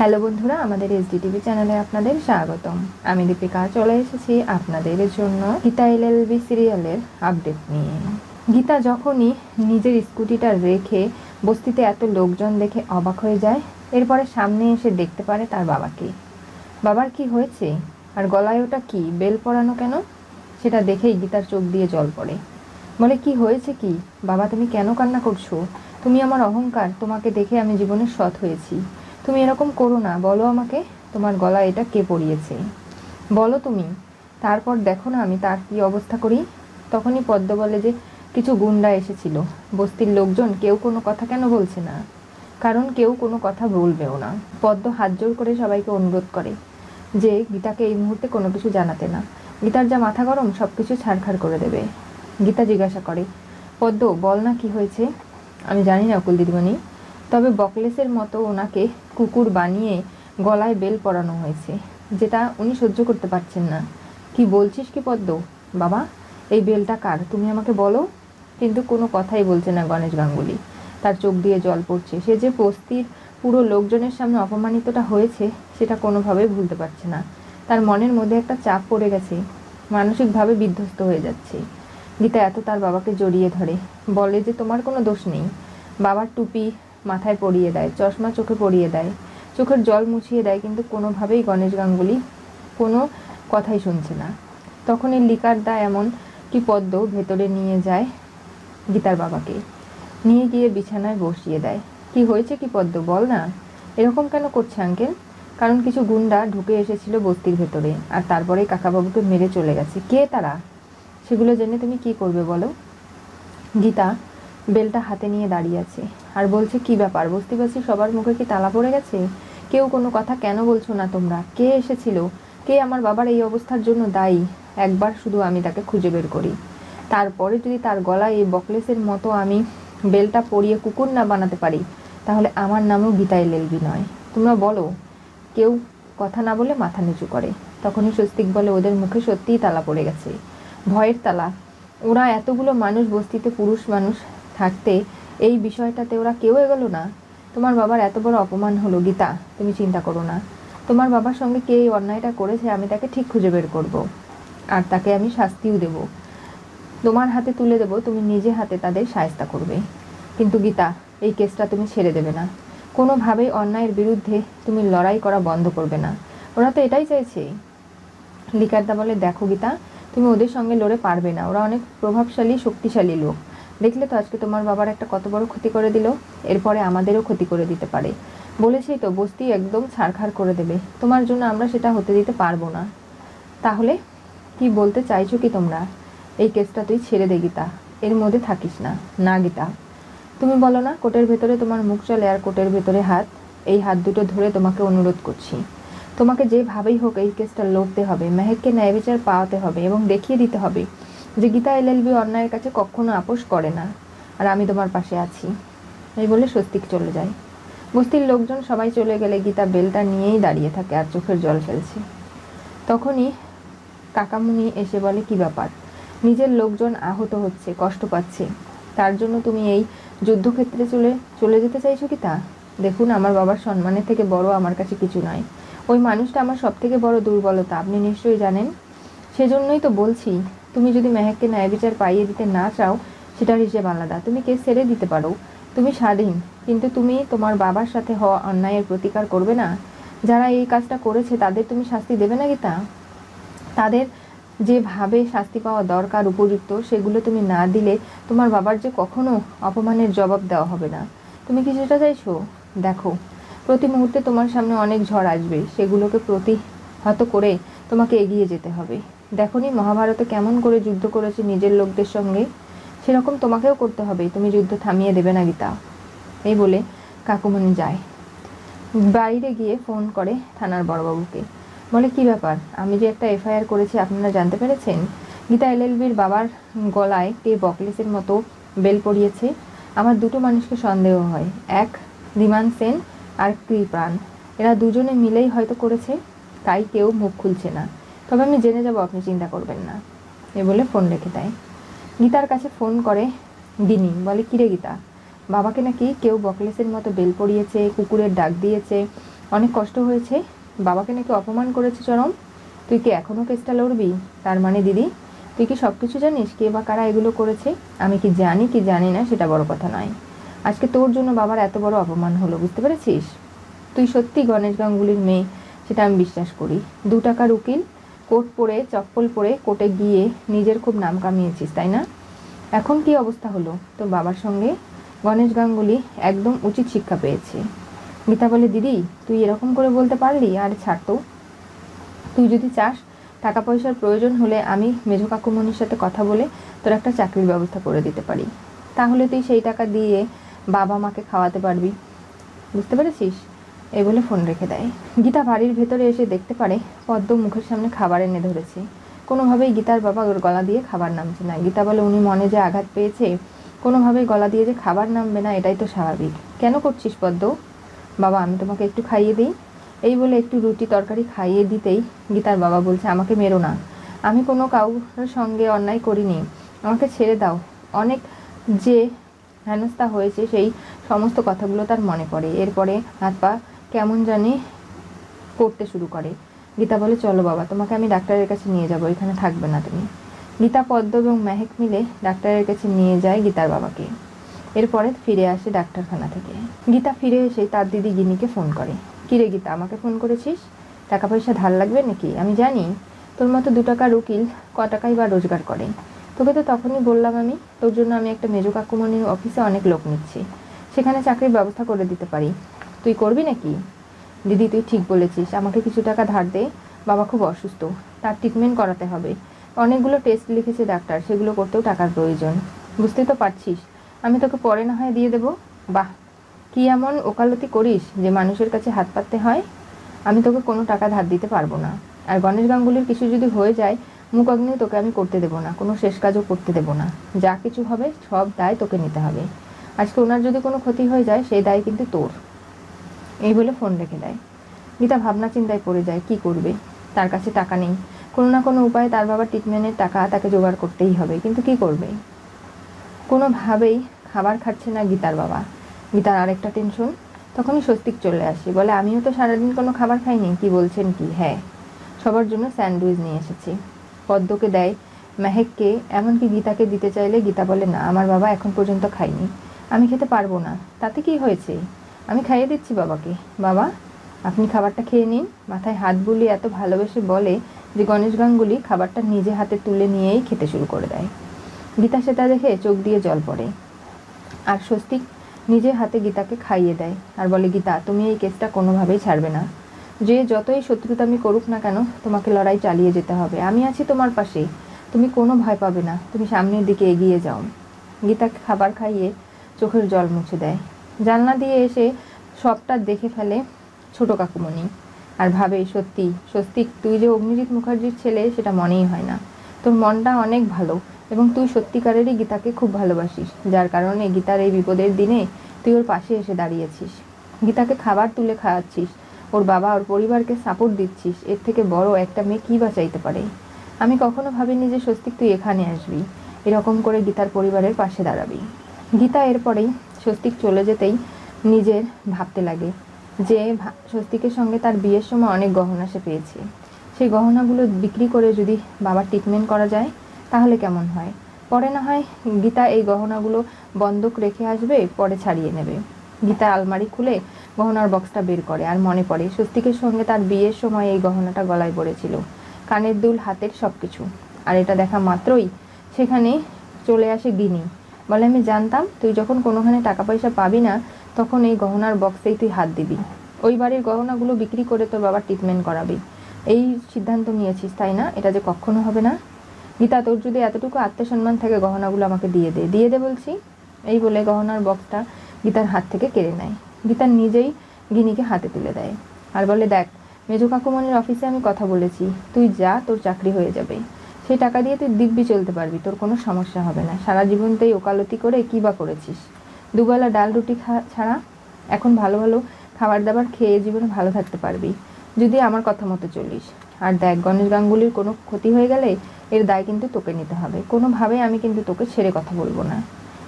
Hello বন্ধুরা, আমাদের SD TV চ্যানেলে আপনাদের স্বাগতম। আমি দীপিকা, চলে এসেছি আপনাদের জন্য গীতা এলএলবি সিরিয়ালের আপডেট নিয়ে। গীতা যখনই নিজের স্কুটিটা রেখে বস্তিতে এত লোকজন দেখে অবাক হয়ে যায়, এরপরে সামনে এসে দেখতে পারে তার বাবাকে। বাবার কি হয়েছে? আর গলায় ওটা কি? বেল পরানো কেন? সেটা দেখেই গীতার চোখ দিয়ে জল পড়ে। বলে, কি হয়েছে কি? বাবা, তুমি কেন কান্না করছ? তুমি আমার অহংকার, তোমাকে দেখে আমি জীবনে সৎ হয়েছি। তুমি এরকম করো না। বলো আমাকে তোমার গলায় এটা কে পরিয়েছে। বলো তুমি। তারপর দেখো না আমি তার কি অবস্থা করি। তখনই পদ্ম বলে যে, কিছু গুন্ডা এসেছিল। বস্তির লোকজন কেউ কোনো কথা কেন বলছে না? কারণ কেউ কোনো কথা বলবেও না। পদ্ম হাত জোর করে সবাইকে অনুরোধ করে যে, গীতাকে এই মুহূর্তে কোনো কিছু জানাতে না। গীতার যা মাথা গরম সব কিছু ছাড়খাড় করে দেবে। গীতা জিজ্ঞাসা করে, পদ্ম, বল না কি হয়েছে? আমি জানি না অকুল দিদিমণি। তবে বকলেসের মতো ওনাকে কুকুর বানিয়ে গলায় বেল পরানো হয়েছে, যেটা উনি সহ্য করতে পারছেন না। কি বলছিস কি পদ্ম? বাবা, এই বেলটা কার? তুমি আমাকে বলো। কিন্তু কোনো কথাই বলছে না গণেশ গাঙ্গুলি। তার চোখ দিয়ে জল পড়ছে। সে যে বস্তির পুরো লোকজনের সামনে অপমানিতটা হয়েছে, সেটা কোনোভাবেই ভুলতে পারছে না। তার মনের মধ্যে একটা চাপ পড়ে গেছে, মানসিকভাবে বিধ্বস্ত হয়ে যাচ্ছে। গীতা এত তার বাবাকে জড়িয়ে ধরে। বলে যে, তোমার কোনো দোষ নেই। বাবার টুপি মাথায় পরিয়ে দেয়, চশমা চোখে পরিয়ে দেয়, চোখের জল মুছিয়ে দেয়, কিন্তু কোনোভাবেই গণেশ গাঙ্গুলি কোনো কথাই শুনছে না। তখন এই লিকার দা এমন কি পদ্ম ভেতরে নিয়ে যায় গীতার বাবাকে, নিয়ে গিয়ে বিছানায় বসিয়ে দেয়। কি হয়েছে কি পদ্ম, বল না। এরকম কেন করছে আঙ্কেল? কারণ কিছু গুন্ডা ঢুকে এসেছিল বস্তির ভেতরে, আর তারপরে কাকাবাবুকে মেরে চলে গেছে। কে তারা? সেগুলো জেনে তুমি কি করবে বলো? গীতা, বেলটা হাতে নিয়ে দাঁড়িয়ে আছে। আর বলছে, কি ব্যাপার? বস্তিবাসী সবার মুখে কি তালা পড়ে গেছে? কেউ কোনো কথা কেন বলছো না তোমরা? কে এসেছিল? কে আমার বাবার এই অবস্থার জন্য দায়ী? একবার শুধু আমি তাকে খুঁজে বের করি। তারপরে যদি তার গলায় এই বকলেসের মতো আমি বেলটা পরিয়ে কুকুর না বানাতে পারি, তাহলে আমার নামও গীতা লেলবি নয়। তোমরা বলো, কেউ কথা না বলে মাথা নিচু করে। তখনই স্বস্তিক বলে, ওদের মুখে সত্যিই তালা পড়ে গেছে। ভয়ের তালা। ওরা এতগুলো মানুষ বস্তিতে পুরুষ মানুষ থাকতে এই বিষয়টাতে ওরা কেউ এগোলো না। তোমার বাবার এত বড় অপমান হলো, গীতা। তুমি চিন্তা করো না। তোমার বাবার সঙ্গে কে এই অন্যায়টা করেছে, আমি তাকে ঠিক খুঁজে বের করব। আর তাকে আমি শাস্তিও দেব। তোমার হাতে তুলে দেব, তুমি নিজে হাতে তাদের সায়স্তা করবে। কিন্তু গীতা, এই কেসটা তুমি ছেড়ে দেবে না। কোনোভাবেই অন্যায়ের বিরুদ্ধে তুমি লড়াই করা বন্ধ করবে না। ওরা তো এটাই চাইছে। লিকারদা বলে, দেখো গীতা, তুমি ওদের সঙ্গে লড়ে পারবে না। ওরা অনেক প্রভাবশালী, শক্তিশালী লোক। দেখলে তো আজকে তোমার বাবার একটা কত বড় ক্ষতি করে দিল, এরপরে আমাদেরও ক্ষতি করে দিতে পারে। বলেছেই তো, বস্তি একদম ছাড়খাড় করে দেবে। তোমার জন্য আমরা সেটা হতে দিতে পারব না। তাহলে কি বলতে চাইছো কি তোমরা? এই কেসটা তুই ছেড়ে দে গীতা। এর মধ্যে থাকিস না। না গীতা। তুমি বলো না, কোটের ভেতরে তোমার মুখ চলে আর কোটের ভেতরে হাত। এই হাত দুটো ধরে তোমাকে অনুরোধ করছি। তোমাকে যেভাবেই হোক এই কেসটা লড়তে হবে। মেহেককে ন্যায় বিচার পাওয়াতে হবে এবং দেখিয়ে দিতে হবে। যে গীতা এলএলবি অন্যায়ের কাছে কখনো আপোষ করে না। আর আমি তোমার পাশে আছি। এই বলে স্বস্তিক চলে যায়। বস্তির লোকজন সবাই চলে গেলে গীতা বেলটা নিয়েই দাঁড়িয়ে থাকে আর চোখের জল ফেলছে। তখনই কাকামুনি এসে বলে, কি ব্যাপার? নিজের লোকজন আহত হচ্ছে, কষ্ট পাচ্ছে। তার জন্য তুমি এই যুদ্ধক্ষেত্রে চলে চলে যেতে চাইছো কি তা? দেখুন, আমার বাবার সম্মানের থেকে বড় আমার কাছে কিছু নয়। ওই মানুষটা আমার সব থেকে বড় দুর্বলতা, আপনি নিশ্চয়ই জানেন? সেজন্যই তো বলছি তুমি যদি মেহেককে ন্যায় বিচার পাইয়ে দিতে না চাও, সেটার হিসেব আলাদা। তুমি কেস ছেড়ে দিতে পারো। তুমি স্বাধীন। কিন্তু তুমি তোমার বাবার সাথে হওয়া অন্যায়ের প্রতিকার করবে না। যারা এই কাজটা করেছে, তাদের তুমি শাস্তি দেবে না গীতা? তাদের যেভাবে শাস্তি পাওয়া দরকার, উপযুক্ত, সেগুলো তুমি না দিলে তোমার বাবার যে কখনো অপমানের জবাব দেওয়া হবে না। তুমি কি সেটা চাইছো? দেখো, প্রতি মুহূর্তে তোমার সামনে অনেক ঝড় আসবে। সেগুলোকে প্রতিহত করে তোমাকে এগিয়ে যেতে হবে। দেখনি মহাভারতে কেমন করে যুদ্ধ করেছে নিজের লোকদের সঙ্গে? সেরকম তোমাকেও করতে হবে, তুমি যুদ্ধ থামিয়ে দেবে না গীতা। এই বলে কাকুমণি যায়। বাইরে গিয়ে ফোন করে থানার বড়বাবুকে। বলে, কি ব্যাপার? আমি যে একটা এফআইআর করেছি, আপনারা জানতে পেরেছেন? গীতা এলএলবির বাবার গলায় কে বকলেসের মতো বেল পড়িয়েছে আমার দুটো মানুষকে সন্দেহ হয়। এক, রিমান সেন আর কৃপান। এরা দুজনে মিলেই হয়তো করেছে, তাই কেউ মুখ খুলছে না। তবে আমি জেনে যাব, আপনি চিন্তা করবেন না। এ বলে ফোন রেখে দেয়। গীতার কাছে ফোন করে দিনী বলে কিরে গীতা? বাবাকে নাকি কেউ বকলেসের মতো বেল পড়িয়েছে কুকুরের ডাক দিয়েছে, অনেক কষ্ট হয়েছে। বাবাকে নাকি অপমান করেছে, চরম। তুই কি এখনও কেসটা লড়বি? তার মানে দিদি, তুই কি সব কিছু জানিস? কে বা কারা এগুলো করেছে? আমি কি জানি কি জানি না, সেটা বড় কথা নয়। আজকে তোর জন্য বাবার এত বড় অপমান হলো, বুঝতে পেরেছিস? তুই সত্যি গণেশ গাঙ্গুলির মেয়ে, সেটা আমি বিশ্বাস করি। দু টাকার উকিল কোট পরে, চপ্পল পরে কোর্টে গিয়ে নিজের খুব নাম কামিয়েছিস, তাই না? এখন কি অবস্থা হলো? তোর বাবার সঙ্গে গণেশ গাঙ্গুলি একদম উচিত শিক্ষা পেয়েছে। মিতা বলে, দিদি, তুই এরকম করে বলতে পারলি? আর ছাড় তো। তুই যদি চাস টাকা পয়সার প্রয়োজন হলে আমি মেঝো কাকুমনির সাথে কথা বলে তোর একটা চাকরির ব্যবস্থা করে দিতে পারি। তাহলে তুই সেই টাকা দিয়ে বাবা মাকে খাওয়াতে পারবি। বুঝতে পেরেছিস? এই বলে ফোন রেখে দেয়। গীতা বাড়ির ভেতরে এসে দেখতে পারে, পদ্ম মুখের সামনে খাবার এনে ধরেছে। কোনোভাবেই গীতার বাবা ওর গলা দিয়ে খাবার নামছে না। গীতা বলে, উনি মনে যে আঘাত পেয়েছে, কোনোভাবেই গলা দিয়ে যে খাবার নামবে না, এটাই তো স্বাভাবিক। কেন করছিস পদ্ম? বাবা, আমি তোমাকে একটু খাইয়ে দিই। এই বলে একটু রুটি তরকারি খাইয়ে দিতেই গীতার বাবা বলছে, আমাকে মেরো না। আমি কোনো কাউর সঙ্গে অন্যায় করিনি। আমাকে ছেড়ে দাও। অনেক যে হেনস্থা হয়েছে, সেই সমস্ত কথাগুলো তার মনে পড়ে। এরপরে হাত পা কেমন জানি করতে শুরু করে। গীতা বলে, চলো বাবা, তোমাকে আমি ডাক্তারের কাছে নিয়ে যাব, এখানে থাকবে না তুমি। গীতা, পদ্ম এবং মেহেক মিলে ডাক্তারের কাছে নিয়ে যায় গীতার বাবাকে। এরপরে ফিরে আসে ডাক্তারখানা থেকে। গীতা ফিরে এসে তার দিদি গিনিকে ফোন করে কিরে গীতা, আমাকে ফোন করেছিস? টাকা পয়সা ধার লাগবে নাকি? আমি জানি তোর মতো দু টাকার উকিল ক টাকাই বা রোজগার করে। তোকে তো তখনই বললাম আমি, তোর জন্য আমি একটা মেজো কাকুমনির অফিসে অনেক লোক নিচ্ছি। সেখানে চাকরির ব্যবস্থা করে দিতে পারি। তুই করবি নাকি? দিদি, তুই ঠিক বলেছিস। আমাকে কিছু টাকা ধার দে। বাবা খুব অসুস্থ। তার ট্রিটমেন্ট করাতে হবে। অনেকগুলো টেস্ট লিখেছে ডাক্তার। সেগুলো করতেও টাকার প্রয়োজন। বুঝতেই তো পারছিস। আমি তোকে পরে না হয় দিয়ে দেবো? বাহ! কি এমন ওকালতি করিস যে মানুষের কাছে হাত পাততে হয়? আমি তোকে কোনো টাকা ধার দিতে পারব না। আর গণেশ গাঙ্গুলির কিছু যদি হয়ে যায়, মুখ অগ্নি তোকে আমি করতে দেবো না। কোনো শেষ কাজও করতে দেবো না। যা কিছু হবে, সব দায় তোকে নিতে হবে। আজকে ওনার যদি কোনো ক্ষতি হয়ে যায়, সেই দায় কিন্তু তোর। এই বলে ফোন রেখে দেয়। গীতা ভাবনা চিন্তায় পড়ে যায়, কি করবে? তার কাছে টাকা নেই। কোনো না কোনো উপায়ে তার বাবার ট্রিটমেন্টের টাকা তাকে জোগাড় করতেই হবে, কিন্তু কি করবে? কোনোভাবেই খাবার খাচ্ছে না গীতার বাবা। গীতার আরেকটা টেনশন তখনই স্বস্তিক চলে আসে, বলে, আমিও তো সারাদিন কোনো খাবার খাইনি, কি বলছেন কি? হ্যাঁ সবার জন্য স্যান্ডউইচ নিয়ে এসেছি। পদ্মকে দেয়, মেহেককে এমনকি গীতাকে দিতে চাইলে গীতা বলে, না, আমার বাবা এখন পর্যন্ত খায়নি। আমি খেতে পারব না। তাতে কি হয়েছে? আমি খাইয়ে দিচ্ছি বাবাকে। বাবা, আপনি খাবারটা খেয়ে নিন। মাথায় হাত বুলিয়ে এত ভালোবেসে বলে যে গণেশ গাঙ্গুলি খাবারটা নিজে হাতে তুলে নিয়েই খেতে শুরু করে দেয়। গীতা সেটা দেখে চোখ দিয়ে জল পড়ে। আর স্বস্তিক নিজে হাতে গীতাকে খাইয়ে দেয় আর বলে, গীতা, তুমি এই কেসটা কোনোভাবেই ছাড়বে না। যে যতই শত্রুতামি করুক না কেন, তোমাকে লড়াই চালিয়ে যেতে হবে। আমি আছি তোমার পাশে। তুমি কোনো ভয় পাবে না। তুমি সামনের দিকে এগিয়ে যাও। গীতাকে খাবার খাইয়ে চোখের জল মুছে দেয়। জানলা দিয়ে এসে সবটা দেখে ফেলে ছোট কাকুমণি। আর ভাবে, সত্যি স্বস্তিক তুই যে অগ্নিজিৎ মুখার্জির ছেলে, সেটা মনেই হয় না। তোর মনটা অনেক ভালো এবং তুই সত্যিকারেরই গীতাকে খুব ভালোবাসিস, যার কারণে গীতার এই বিপদের দিনে তুই ওর পাশে এসে দাঁড়িয়েছিস। গীতাকে খাবার তুলে খাওয়াচ্ছিস, ওর বাবা ওর পরিবারকে সাপোর্ট দিচ্ছিস, এর থেকে বড় একটা মেয়ে কী বাঁচাইতে পারে? আমি কখনো ভাবিনি যে স্বস্তিক তুই এখানে আসবি, এরকম করে গীতার পরিবারের পাশে দাঁড়াবি। গীতা এরপরেই স্বস্তিক চলে যেতেই নিজের ভাবতে লাগে। যে স্বস্তিকের সঙ্গে তার বিয়ের সময় অনেক গহনা সে পেয়েছে। সেই গহনাগুলো বিক্রি করে যদি বাবার ট্রিটমেন্ট করা যায়, তাহলে কেমন হয়? পরে না হয় গীতা এই গহনাগুলো বন্ধক রেখে আসবে, পরে ছাড়িয়ে নেবে। গীতা আলমারি খুলে গহনার বক্সটা বের করে আর মনে পড়ে স্বস্তিকের সঙ্গে তার বিয়ের সময় এই গহনাটা গলায় পড়েছিল। কানের দুল, হাতের সব কিছু আর এটা দেখা মাত্রই সেখানে চলে আসে গিনি। বলে, আমি জানতাম তুই যখন কোনোখানে টাকা পয়সা পাবি না, তখন এই গহনার বক্সেই তুই হাত দিবি। ওই বাড়ির গহনাগুলো বিক্রি করে তোর বাবার ট্রিটমেন্ট করাবি। এই সিদ্ধান্ত নিয়েছিস, তাই না? এটা যে কখনো হবে না? গীতা, তোর যদি এতটুকু আত্মসম্মান থাকে, গহনাগুলো আমাকে দিয়ে দে। দিয়ে দে বলছি। এই বলে গহনার বক্সটা গীতার হাত থেকে কেড়ে নেয়। গীতা নিজেই গিনিকে হাতে তুলে দেয়। আর বলে, দেখ, মেজো কাকুমনির অফিসে আমি কথা বলেছি। তুই যা, তোর চাকরি হয়ে যাবে। সেই টাকা দিয়ে তুই দিব্যি চলতে পারবি, তোর কোনো সমস্যা হবে না। সারা জীবন তুই ওকালতি করে কী বা করেছিস? দুবেলা ডাল রুটি ছাড়া এখন ভালো ভালো খাবার দাবার খেয়ে জীবনে ভালো থাকতে পারবি, যদি আমার কথা মতো চলিস। আর দেখ, গণেশ গাঙ্গুলির কোনো ক্ষতি হয়ে গেলে এর দায় কিন্তু তোকে নিতে হবে। কোনোভাবেই আমি কিন্তু তোকে ছেড়ে কথা বলব না।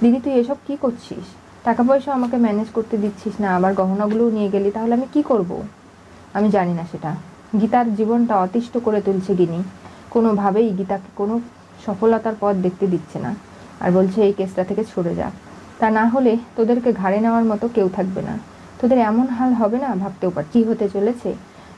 দিদি, তুই এসব কি করছিস? টাকা পয়সা আমাকে ম্যানেজ করতে দিচ্ছিস না, আবার গহনাগুলোও নিয়ে গেলি, তাহলে আমি কি করব? আমি জানি না সেটা। গীতার জীবনটা অতিষ্ঠ করে তুলছে গিনি। কোনোভাবেই গীতাকে কোনো সফলতার পথ দেখতে দিচ্ছে না। আর বলছে, এই কেসটা থেকে সরে যা। তা না হলে তোদেরকে ঘাড়ে নেওয়ার মতো কেউ থাকবে না। তোদের এমন হাল হবে না? ভাবতেও পার কি হতে চলেছে?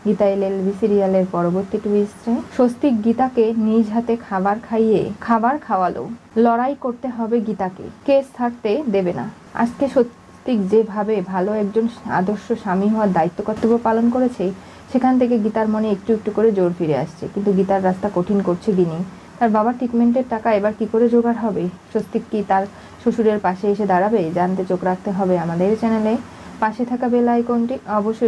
গীতা এল এলএলবি সিরিয়ালের পরবর্তী টুইস্টে স্বস্তিক গীতাকে নিজ হাতে খাবার খাইয়ে খাবার খাওয়ালো। লড়াই করতে হবে গীতাকে। কেস থাকতে দেবে না। আজকে স্বস্তিক যেভাবে ভালো একজন আদর্শ স্বামী হওয়ার দায়িত্ব কর্তব্য পালন করেছে সেখান থেকে গীতার মনে একটু একটু করে জোর ফিরে আসছে। কিন্তু গীতার রাস্তা কঠিন করছে গিনি তার বাবার ট্রিটমেন্টের টাকা এবার কি করে জোগাড় হবে? স্বস্তিক কি তার শ্বশুরের পাশে এসে দাঁড়াবে? জানতে চোখ রাখতে হবে আমাদের চ্যানেলে। পাশে থাকা বেল আইকনটি অবশ্যই